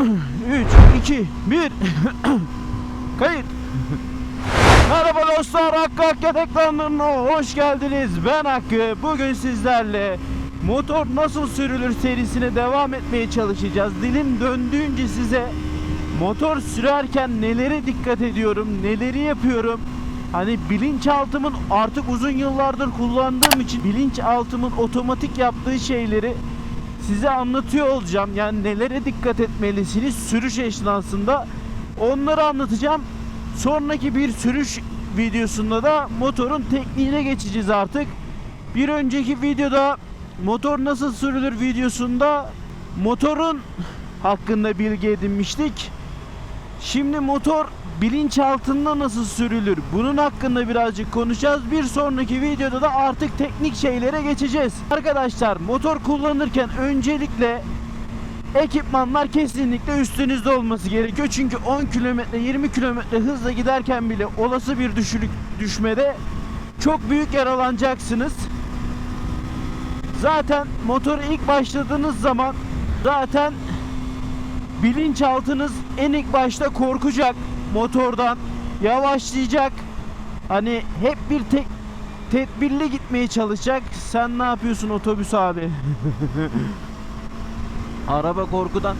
2, 1. Kayıt. Merhaba dostlar, Hakkı Hakkı ekranlarına hoş geldiniz. Ben Hakkı. Bugün sizlerle motor nasıl sürülür serisine devam etmeye çalışacağız. Dilim döndüğünce size motor sürerken nelere dikkat ediyorum, neleri yapıyorum. Hani bilinçaltımın artık uzun yıllardır kullandığım için bilinçaltımın otomatik yaptığı şeyleri size anlatıyor olacağım. Yani nelere dikkat etmelisiniz sürüş esnasında onları anlatacağım. Sonraki bir sürüş videosunda da motorun tekniğine geçeceğiz artık. Bir önceki videoda motor nasıl sürülür videosunda motorun hakkında bilgi edinmiştik. Şimdi motor bilinçaltında nasıl sürülür? Bunun hakkında birazcık konuşacağız. Bir sonraki videoda da artık teknik şeylere geçeceğiz. Arkadaşlar motor kullanırken öncelikle ekipmanlar kesinlikle üstünüzde olması gerekiyor. Çünkü 10 kilometre 20 kilometre hızla giderken bile olası bir düşülük düşmede çok büyük yaralanacaksınız. Zaten motoru ilk başladığınız zaman zaten bilinçaltınız en ilk başta korkacak motordan yavaşlayacak. Hani hep bir tek tedbirli gitmeye çalışacak. Sen ne yapıyorsun otobüs abi? Araba korkudan.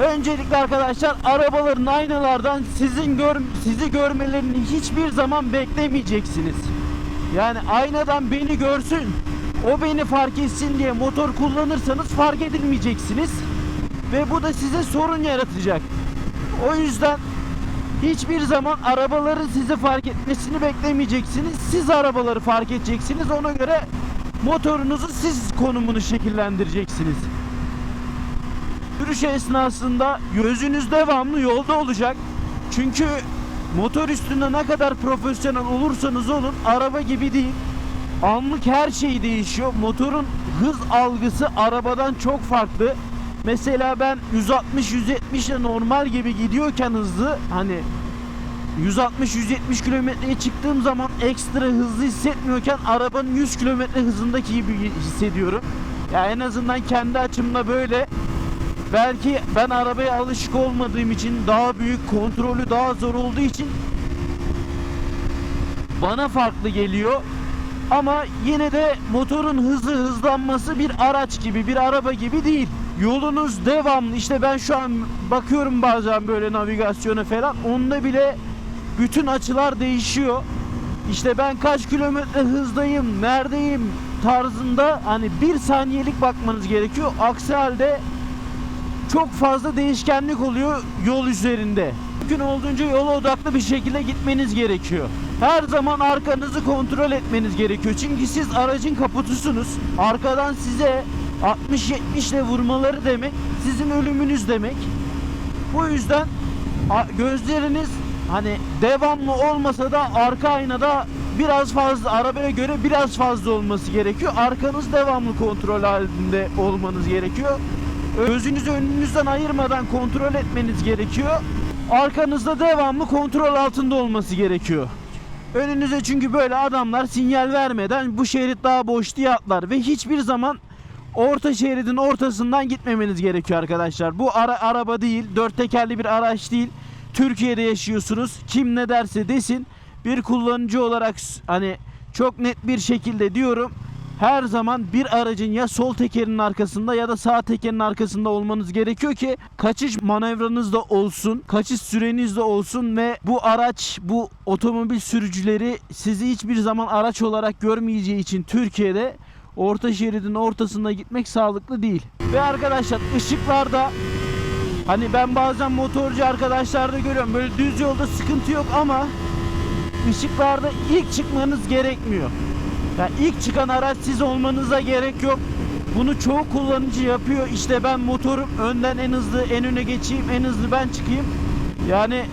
Öncelikle arkadaşlar arabaların aynalardan sizin gör sizi görmelerini hiçbir zaman beklemeyeceksiniz. Yani aynadan beni görsün o beni fark etsin diye motor kullanırsanız fark edilmeyeceksiniz ve bu da size sorun yaratacak. O yüzden hiçbir zaman arabaların sizi fark etmesini beklemeyeceksiniz. Siz arabaları fark edeceksiniz. Ona göre motorunuzu siz konumunu şekillendireceksiniz. Sürüş esnasında gözünüz devamlı yolda olacak. Çünkü motor üstünde ne kadar profesyonel olursanız olun araba gibi değil. Anlık her şey değişiyor. Motorun hız algısı arabadan çok farklı. Mesela ben 160-170 ile normal gibi gidiyorken hızlı hani 160-170 kilometreye çıktığım zaman ekstra hızlı hissetmiyorken arabanın 100 kilometre hızındaki gibi hissediyorum. Ya en azından kendi açımda böyle. Belki ben arabaya alışık olmadığım için daha büyük kontrolü daha zor olduğu için bana farklı geliyor. Ama yine de motorun hızı hızlanması bir araç gibi bir araba gibi değil. Yolunuz devamlı işte ben şu an bakıyorum bazen böyle navigasyona falan onda bile bütün açılar değişiyor. İşte ben kaç kilometre hızdayım, neredeyim tarzında hani bir saniyelik bakmanız gerekiyor. Aksi halde çok fazla değişkenlik oluyor yol üzerinde. Mümkün olduğunca yola odaklı bir şekilde gitmeniz gerekiyor. Her zaman arkanızı kontrol etmeniz gerekiyor. Çünkü siz aracın kaputusunuz. Arkadan size 60-70 ile vurmaları demek sizin ölümünüz demek. Bu yüzden gözleriniz hani devamlı olmasa da arka aynada biraz fazla arabaya göre biraz fazla olması gerekiyor. Arkanız devamlı kontrol halinde olmanız gerekiyor. Gözünüzü önünüzden ayırmadan kontrol etmeniz gerekiyor. Arkanızda devamlı kontrol altında olması gerekiyor. Önünüze çünkü böyle adamlar sinyal vermeden bu şerit daha boş diye atlar ve hiçbir zaman orta şeridin ortasından gitmemeniz gerekiyor arkadaşlar. Bu ara, araba değil, dört tekerli bir araç değil. Türkiye'de yaşıyorsunuz. Kim ne derse desin bir kullanıcı olarak hani çok net bir şekilde diyorum. Her zaman bir aracın ya sol tekerinin arkasında ya da sağ tekerin arkasında olmanız gerekiyor ki kaçış manevranız da olsun, kaçış süreniz de olsun ve bu araç, bu otomobil sürücüleri sizi hiçbir zaman araç olarak görmeyeceği için Türkiye'de orta şeridin ortasında gitmek sağlıklı değil. Ve arkadaşlar ışıklarda hani ben bazen motorcu arkadaşlarda görüyorum böyle düz yolda sıkıntı yok ama ışıklarda ilk çıkmanız gerekmiyor. Yani ilk çıkan araç siz olmanıza gerek yok. Bunu çoğu kullanıcı yapıyor. İşte ben motorum önden en hızlı en öne geçeyim, en hızlı ben çıkayım. Yani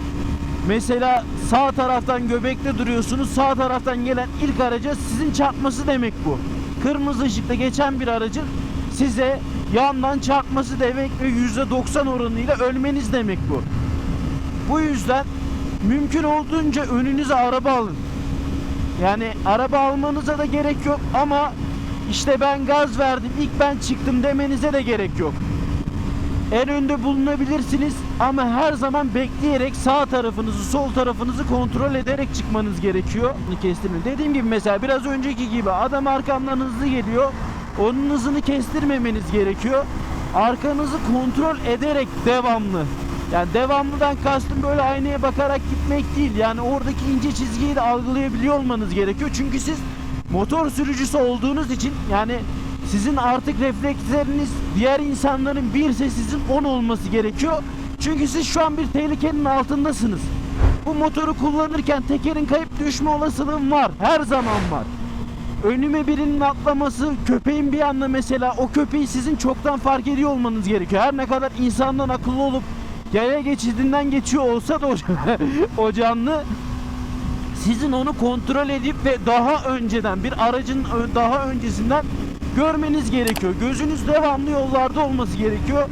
mesela sağ taraftan göbekte duruyorsunuz. Sağ taraftan gelen ilk araca sizin çarpması demek bu. Kırmızı ışıkta geçen bir aracın size yandan çarpması demek ve %90 oranıyla ölmeniz demek bu. Bu yüzden mümkün olduğunca önünüze araba alın. Yani araba almanıza da gerek yok ama işte ben gaz verdim ilk ben çıktım demenize de gerek yok. en önde bulunabilirsiniz ama her zaman bekleyerek sağ tarafınızı, sol tarafınızı kontrol ederek çıkmanız gerekiyor. Bunu kestirmeyin. Dediğim gibi mesela biraz önceki gibi adam arkamdan hızlı geliyor. Onun hızını kestirmemeniz gerekiyor. Arkanızı kontrol ederek devamlı. Yani devamlıdan kastım böyle aynaya bakarak gitmek değil. Yani oradaki ince çizgiyi de algılayabiliyor olmanız gerekiyor. Çünkü siz motor sürücüsü olduğunuz için yani sizin artık refleksleriniz diğer insanların bir ise sizin 10 olması gerekiyor. Çünkü siz şu an bir tehlikenin altındasınız. Bu motoru kullanırken tekerin kayıp düşme olasılığım var. Her zaman var. Önüme birinin atlaması, köpeğin bir anda mesela o köpeği sizin çoktan fark ediyor olmanız gerekiyor. Her ne kadar insandan akıllı olup yaya geçidinden geçiyor olsa da o, canlı sizin onu kontrol edip ve daha önceden bir aracın daha öncesinden görmeniz gerekiyor. Gözünüz devamlı yollarda olması gerekiyor.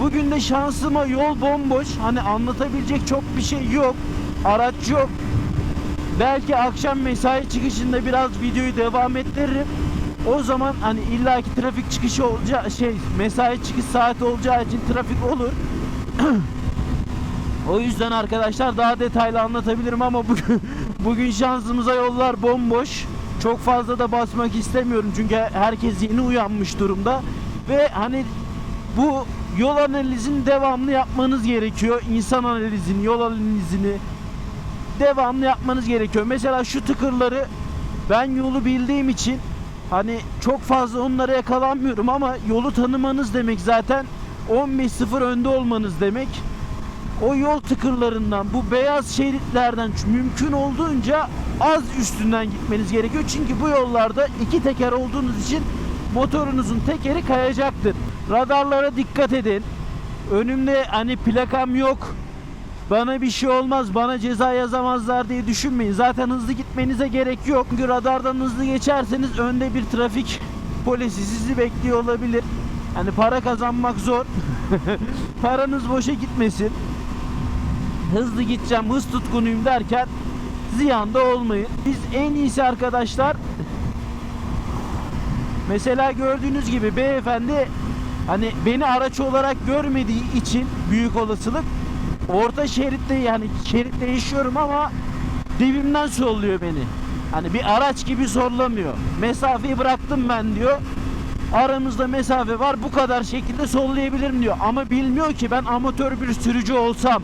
Bugün de şansıma yol bomboş. Hani anlatabilecek çok bir şey yok. Araç yok. Belki akşam mesai çıkışında biraz videoyu devam ettiririm. O zaman hani illaki trafik çıkışı olacağı şey mesai çıkış saati olacağı için trafik olur. O yüzden arkadaşlar daha detaylı anlatabilirim ama bugün bugün şansımıza yollar bomboş. Çok fazla da basmak istemiyorum çünkü herkes yeni uyanmış durumda ve hani bu yol analizini devamlı yapmanız gerekiyor. İnsan analizini, yol analizini devamlı yapmanız gerekiyor. Mesela şu tıkırları ben yolu bildiğim için hani çok fazla onlara yakalanmıyorum ama yolu tanımanız demek zaten 15-0 önde olmanız demek o yol tıkırlarından bu beyaz şeritlerden mümkün olduğunca az üstünden gitmeniz gerekiyor. Çünkü bu yollarda iki teker olduğunuz için motorunuzun tekeri kayacaktır. Radarlara dikkat edin. Önümde hani plakam yok. Bana bir şey olmaz, bana ceza yazamazlar diye düşünmeyin. Zaten hızlı gitmenize gerek yok. Çünkü radardan hızlı geçerseniz önde bir trafik polisi sizi bekliyor olabilir. Hani para kazanmak zor. Paranız boşa gitmesin hızlı gideceğim, hız tutkunuyum derken ziyanda olmayın. Biz en iyisi arkadaşlar mesela gördüğünüz gibi beyefendi hani beni araç olarak görmediği için büyük olasılık orta şeritte yani şerit değişiyorum ama dibimden solluyor beni. Hani bir araç gibi sollamıyor. Mesafeyi bıraktım ben diyor. Aramızda mesafe var bu kadar şekilde sollayabilirim diyor. Ama bilmiyor ki ben amatör bir sürücü olsam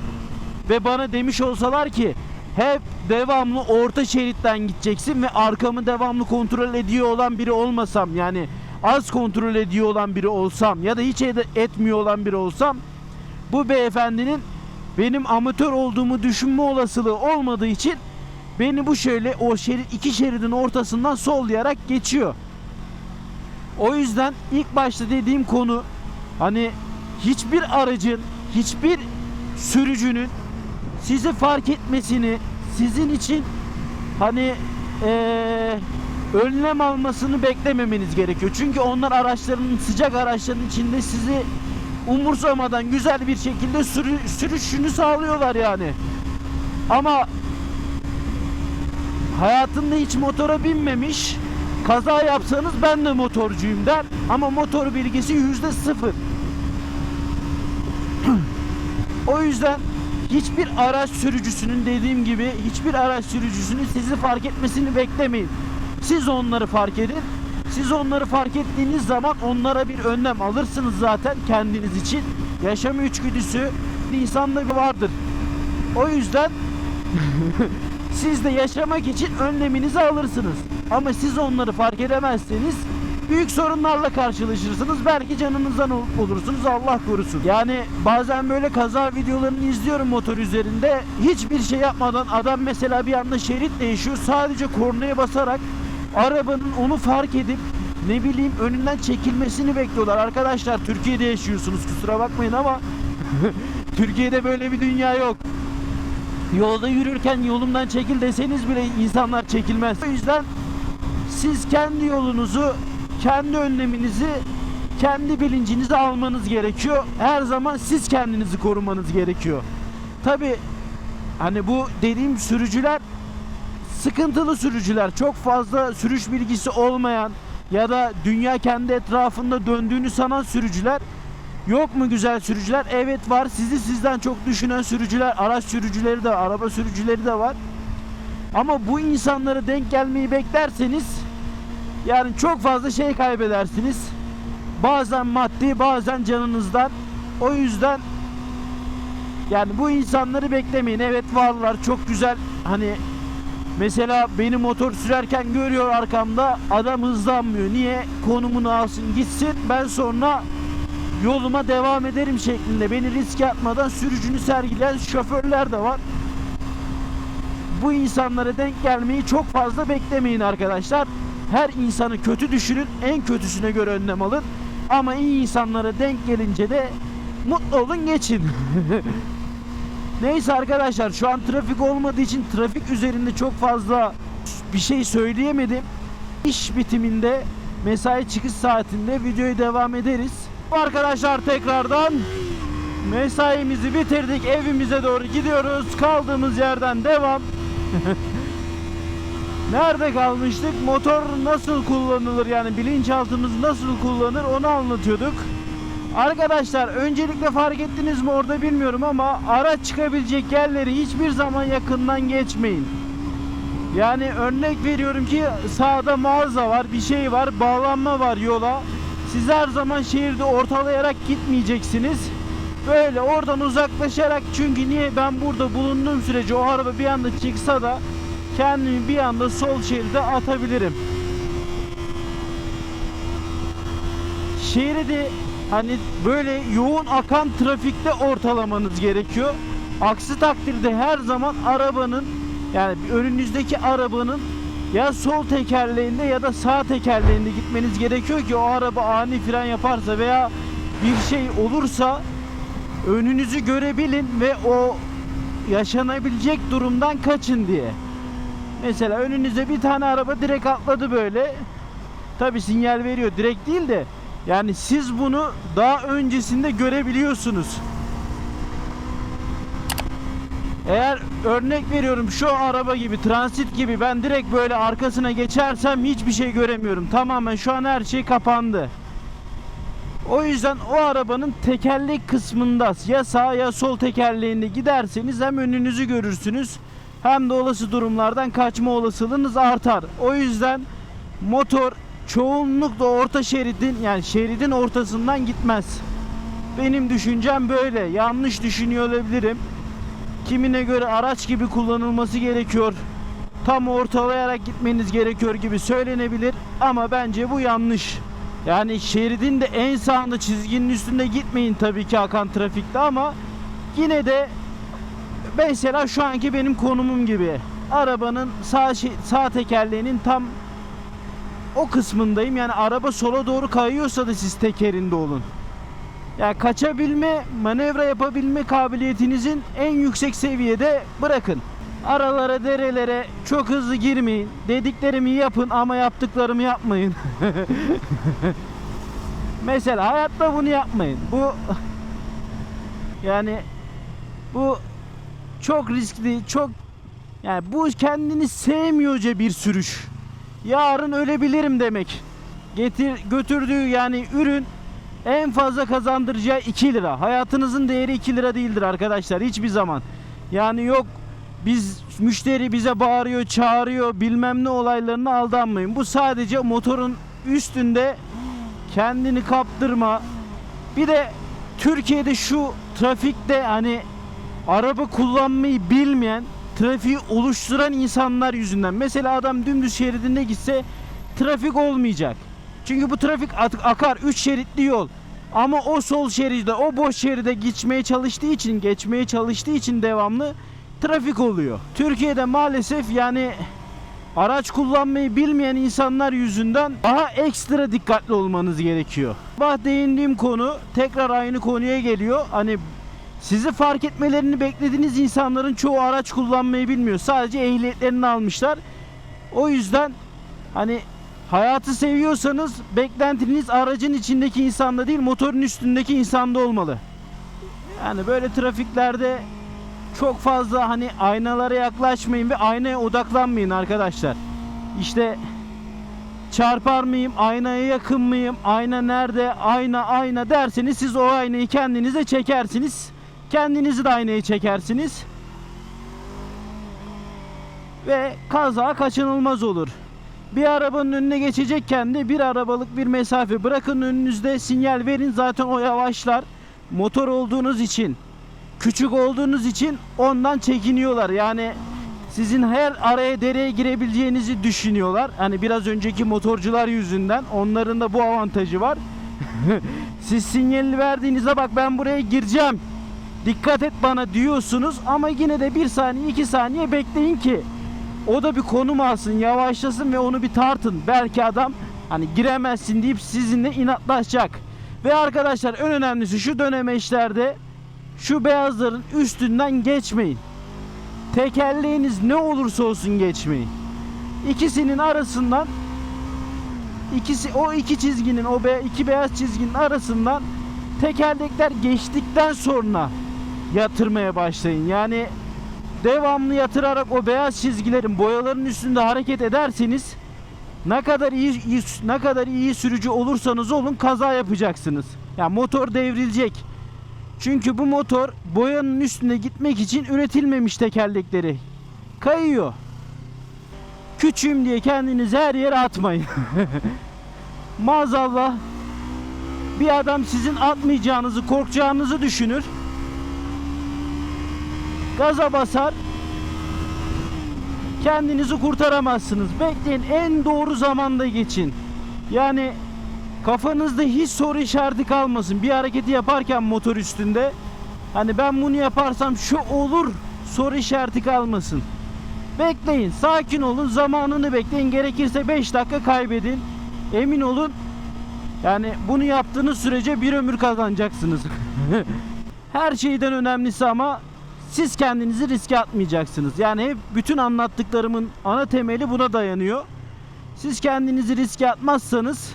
ve bana demiş olsalar ki hep devamlı orta şeritten gideceksin ve arkamı devamlı kontrol ediyor olan biri olmasam yani az kontrol ediyor olan biri olsam ya da hiç etmiyor olan biri olsam bu beyefendinin benim amatör olduğumu düşünme olasılığı olmadığı için beni bu şöyle o şerit iki şeridin ortasından sollayarak geçiyor. O yüzden ilk başta dediğim konu hani hiçbir aracın, hiçbir sürücünün sizi fark etmesini, sizin için hani eee, önlem almasını beklememeniz gerekiyor. Çünkü onlar araçlarının sıcak araçların içinde sizi umursamadan güzel bir şekilde sürü, sürüşünü sağlıyorlar yani. Ama hayatında hiç motora binmemiş kaza yapsanız ben de motorcuyum der ama motor bilgisi yüzde sıfır. o yüzden hiçbir araç sürücüsünün dediğim gibi hiçbir araç sürücüsünün sizi fark etmesini beklemeyin. Siz onları fark edin. Siz onları fark ettiğiniz zaman onlara bir önlem alırsınız zaten kendiniz için. Yaşam içgüdüsü insanda vardır. O yüzden siz de yaşamak için önleminizi alırsınız. Ama siz onları fark edemezseniz büyük sorunlarla karşılaşırsınız. Belki canınızdan ol- olursunuz Allah korusun. Yani bazen böyle kaza videolarını izliyorum motor üzerinde. Hiçbir şey yapmadan adam mesela bir anda şerit değişiyor. Sadece kornaya basarak arabanın onu fark edip ne bileyim önünden çekilmesini bekliyorlar. Arkadaşlar Türkiye'de yaşıyorsunuz kusura bakmayın ama Türkiye'de böyle bir dünya yok. Yolda yürürken yolumdan çekil deseniz bile insanlar çekilmez. O yüzden siz kendi yolunuzu, kendi önleminizi, kendi bilincinizi almanız gerekiyor. Her zaman siz kendinizi korumanız gerekiyor. Tabi hani bu dediğim sürücüler sıkıntılı sürücüler, çok fazla sürüş bilgisi olmayan ya da dünya kendi etrafında döndüğünü sanan sürücüler Yok mu güzel sürücüler? Evet var. Sizi sizden çok düşünen sürücüler, araç sürücüleri de, araba sürücüleri de var. Ama bu insanlara denk gelmeyi beklerseniz yani çok fazla şey kaybedersiniz. Bazen maddi, bazen canınızdan. O yüzden yani bu insanları beklemeyin. Evet varlar çok güzel. Hani mesela beni motor sürerken görüyor arkamda adam hızlanmıyor. Niye? Konumunu alsın gitsin. Ben sonra yoluma devam ederim şeklinde beni riske atmadan sürücünü sergileyen şoförler de var. Bu insanlara denk gelmeyi çok fazla beklemeyin arkadaşlar. Her insanı kötü düşünün, en kötüsüne göre önlem alın. Ama iyi insanlara denk gelince de mutlu olun geçin. Neyse arkadaşlar şu an trafik olmadığı için trafik üzerinde çok fazla bir şey söyleyemedim. İş bitiminde mesai çıkış saatinde videoyu devam ederiz. Arkadaşlar tekrardan mesaimizi bitirdik. Evimize doğru gidiyoruz. Kaldığımız yerden devam. Nerede kalmıştık? Motor nasıl kullanılır yani bilinçaltımız nasıl kullanır onu anlatıyorduk. Arkadaşlar öncelikle fark ettiniz mi orada bilmiyorum ama araç çıkabilecek yerleri hiçbir zaman yakından geçmeyin. Yani örnek veriyorum ki sağda mağaza var, bir şey var, bağlanma var yola. Siz her zaman şehirde ortalayarak gitmeyeceksiniz. Böyle oradan uzaklaşarak çünkü niye ben burada bulunduğum sürece o araba bir anda çıksa da kendimi bir anda sol şeride atabilirim. Şeridi hani böyle yoğun akan trafikte ortalamanız gerekiyor. Aksi takdirde her zaman arabanın yani önünüzdeki arabanın ya sol tekerleğinde ya da sağ tekerleğinde gitmeniz gerekiyor ki o araba ani fren yaparsa veya bir şey olursa önünüzü görebilin ve o yaşanabilecek durumdan kaçın diye. Mesela önünüze bir tane araba direkt atladı böyle. Tabi sinyal veriyor direkt değil de yani siz bunu daha öncesinde görebiliyorsunuz. Eğer örnek veriyorum şu araba gibi transit gibi ben direkt böyle arkasına geçersem hiçbir şey göremiyorum. Tamamen şu an her şey kapandı. O yüzden o arabanın tekerlek kısmında ya sağ ya sol tekerleğinde giderseniz hem önünüzü görürsünüz hem de olası durumlardan kaçma olasılığınız artar. O yüzden motor çoğunlukla orta şeridin yani şeridin ortasından gitmez. Benim düşüncem böyle. Yanlış düşünüyor olabilirim. Kimine göre araç gibi kullanılması gerekiyor. Tam ortalayarak gitmeniz gerekiyor gibi söylenebilir ama bence bu yanlış. Yani şeridin de en sağında çizginin üstünde gitmeyin tabii ki akan trafikte ama yine de mesela şu anki benim konumum gibi arabanın sağ şe- sağ tekerleğinin tam o kısmındayım. Yani araba sola doğru kayıyorsa da siz tekerinde olun. Yani kaçabilme, manevra yapabilme kabiliyetinizin en yüksek seviyede bırakın. Aralara, derelere çok hızlı girmeyin. Dediklerimi yapın ama yaptıklarımı yapmayın. Mesela hayatta bunu yapmayın. Bu yani bu çok riskli, çok yani bu kendini sevmiyorca bir sürüş. Yarın ölebilirim demek. Getir götürdüğü yani ürün en fazla kazandıracağı 2 lira. Hayatınızın değeri 2 lira değildir arkadaşlar hiçbir zaman. Yani yok biz müşteri bize bağırıyor, çağırıyor, bilmem ne olaylarına aldanmayın. Bu sadece motorun üstünde kendini kaptırma. Bir de Türkiye'de şu trafikte hani araba kullanmayı bilmeyen, trafiği oluşturan insanlar yüzünden. Mesela adam dümdüz şeridinde gitse trafik olmayacak. Çünkü bu trafik akar 3 şeritli yol. Ama o sol şeride, o boş şeride geçmeye çalıştığı için, geçmeye çalıştığı için devamlı trafik oluyor. Türkiye'de maalesef yani araç kullanmayı bilmeyen insanlar yüzünden daha ekstra dikkatli olmanız gerekiyor. Bah değindiğim konu tekrar aynı konuya geliyor. Hani sizi fark etmelerini beklediğiniz insanların çoğu araç kullanmayı bilmiyor. Sadece ehliyetlerini almışlar. O yüzden hani hayatı seviyorsanız beklentiniz aracın içindeki insanda değil motorun üstündeki insanda olmalı. Yani böyle trafiklerde çok fazla hani aynalara yaklaşmayın ve aynaya odaklanmayın arkadaşlar. İşte çarpar mıyım, aynaya yakın mıyım, ayna nerede, ayna ayna derseniz siz o aynayı kendinize çekersiniz. Kendinizi de aynaya çekersiniz. Ve kaza kaçınılmaz olur. Bir arabanın önüne geçecekken de bir arabalık bir mesafe bırakın önünüzde sinyal verin zaten o yavaşlar. Motor olduğunuz için, küçük olduğunuz için ondan çekiniyorlar. Yani sizin her araya dereye girebileceğinizi düşünüyorlar. Hani biraz önceki motorcular yüzünden onların da bu avantajı var. Siz sinyalini verdiğinizde bak ben buraya gireceğim. Dikkat et bana diyorsunuz ama yine de bir saniye iki saniye bekleyin ki o da bir konum alsın yavaşlasın ve onu bir tartın. Belki adam hani giremezsin deyip sizinle inatlaşacak. Ve arkadaşlar en önemlisi şu dönemeçlerde şu beyazların üstünden geçmeyin. Tekerleğiniz ne olursa olsun geçmeyin. İkisinin arasından ikisi o iki çizginin o be, iki beyaz çizginin arasından tekerlekler geçtikten sonra yatırmaya başlayın. Yani devamlı yatırarak o beyaz çizgilerin boyaların üstünde hareket ederseniz ne kadar iyi, iyi ne kadar iyi sürücü olursanız olun kaza yapacaksınız. Yani motor devrilecek. Çünkü bu motor boyanın üstünde gitmek için üretilmemiş tekerlekleri. Kayıyor. Küçüğüm diye kendinizi her yere atmayın. Maazallah bir adam sizin atmayacağınızı, korkacağınızı düşünür. Gaza basar. Kendinizi kurtaramazsınız. Bekleyin en doğru zamanda geçin. Yani kafanızda hiç soru işareti kalmasın. Bir hareketi yaparken motor üstünde hani ben bunu yaparsam şu olur soru işareti kalmasın. Bekleyin, sakin olun, zamanını bekleyin. Gerekirse 5 dakika kaybedin. Emin olun yani bunu yaptığınız sürece bir ömür kazanacaksınız. Her şeyden önemlisi ama siz kendinizi riske atmayacaksınız. Yani hep bütün anlattıklarımın ana temeli buna dayanıyor. Siz kendinizi riske atmazsanız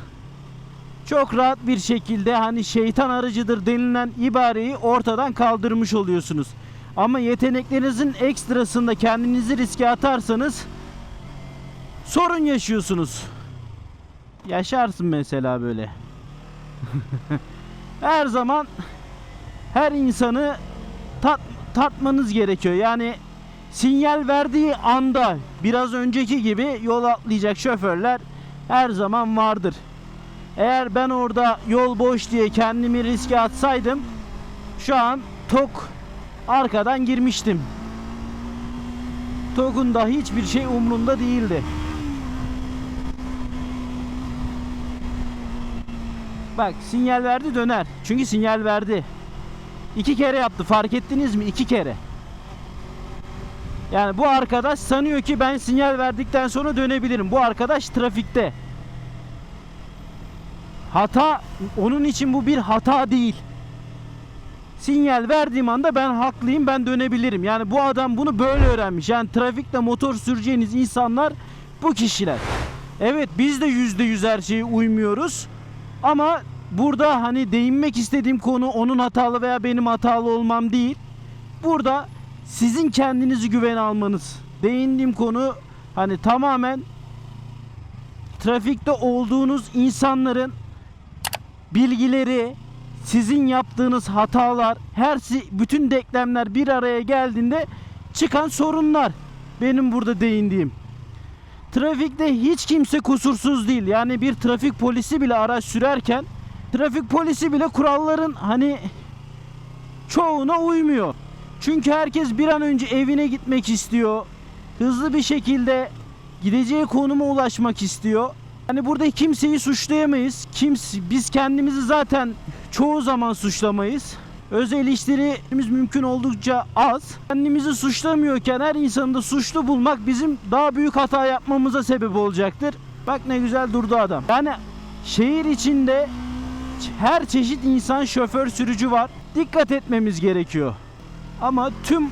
çok rahat bir şekilde hani şeytan aracıdır denilen ibareyi ortadan kaldırmış oluyorsunuz. Ama yeteneklerinizin ekstrasında kendinizi riske atarsanız sorun yaşıyorsunuz. Yaşarsın mesela böyle. her zaman her insanı tat, tatmanız gerekiyor. Yani sinyal verdiği anda biraz önceki gibi yol atlayacak şoförler her zaman vardır. Eğer ben orada yol boş diye kendimi riske atsaydım şu an tok arkadan girmiştim. Tok'un da hiçbir şey umrunda değildi. Bak sinyal verdi döner. Çünkü sinyal verdi. İki kere yaptı fark ettiniz mi? İki kere. Yani bu arkadaş sanıyor ki ben sinyal verdikten sonra dönebilirim. Bu arkadaş trafikte. Hata onun için bu bir hata değil. Sinyal verdiğim anda ben haklıyım ben dönebilirim. Yani bu adam bunu böyle öğrenmiş. Yani trafikte motor süreceğiniz insanlar bu kişiler. Evet biz de yüzde yüz her şeye uymuyoruz. Ama burada hani değinmek istediğim konu onun hatalı veya benim hatalı olmam değil. Burada sizin kendinizi güvene almanız. Değindiğim konu hani tamamen trafikte olduğunuz insanların bilgileri, sizin yaptığınız hatalar, her bütün denklemler bir araya geldiğinde çıkan sorunlar. Benim burada değindiğim. Trafikte hiç kimse kusursuz değil. Yani bir trafik polisi bile araç sürerken trafik polisi bile kuralların hani çoğuna uymuyor. Çünkü herkes bir an önce evine gitmek istiyor. Hızlı bir şekilde gideceği konuma ulaşmak istiyor. Hani burada kimseyi suçlayamayız. Kimse, biz kendimizi zaten çoğu zaman suçlamayız. Öz eleştirimiz mümkün oldukça az. Kendimizi suçlamıyorken her insanı da suçlu bulmak bizim daha büyük hata yapmamıza sebep olacaktır. Bak ne güzel durdu adam. Yani şehir içinde her çeşit insan şoför sürücü var. Dikkat etmemiz gerekiyor. Ama tüm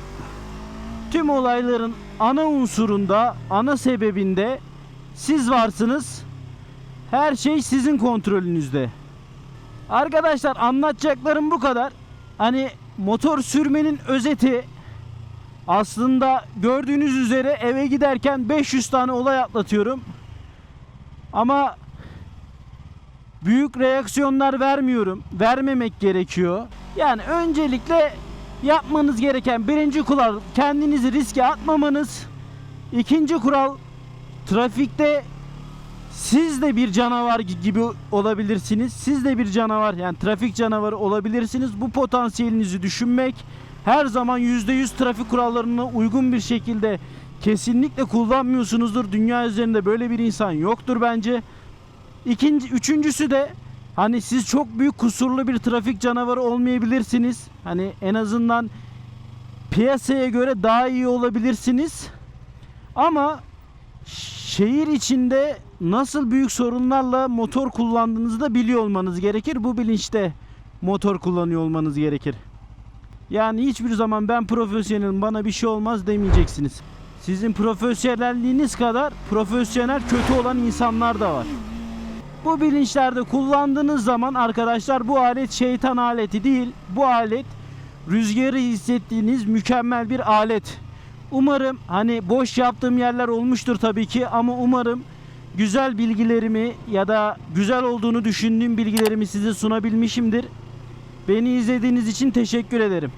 tüm olayların ana unsurunda, ana sebebinde siz varsınız. Her şey sizin kontrolünüzde. Arkadaşlar anlatacaklarım bu kadar. Hani motor sürmenin özeti aslında gördüğünüz üzere eve giderken 500 tane olay atlatıyorum. Ama büyük reaksiyonlar vermiyorum. Vermemek gerekiyor. Yani öncelikle yapmanız gereken birinci kural kendinizi riske atmamanız. İkinci kural trafikte siz de bir canavar gi- gibi olabilirsiniz. Siz de bir canavar yani trafik canavarı olabilirsiniz. Bu potansiyelinizi düşünmek her zaman %100 trafik kurallarına uygun bir şekilde kesinlikle kullanmıyorsunuzdur. Dünya üzerinde böyle bir insan yoktur bence. İkinci, üçüncüsü de hani siz çok büyük kusurlu bir trafik canavarı olmayabilirsiniz. Hani en azından piyasaya göre daha iyi olabilirsiniz. Ama şehir içinde nasıl büyük sorunlarla motor kullandığınızı da biliyor olmanız gerekir. Bu bilinçte motor kullanıyor olmanız gerekir. Yani hiçbir zaman ben profesyonelim bana bir şey olmaz demeyeceksiniz. Sizin profesyonelliğiniz kadar profesyonel kötü olan insanlar da var. Bu bilinçlerde kullandığınız zaman arkadaşlar bu alet şeytan aleti değil. Bu alet rüzgarı hissettiğiniz mükemmel bir alet. Umarım hani boş yaptığım yerler olmuştur tabii ki ama umarım güzel bilgilerimi ya da güzel olduğunu düşündüğüm bilgilerimi size sunabilmişimdir. Beni izlediğiniz için teşekkür ederim.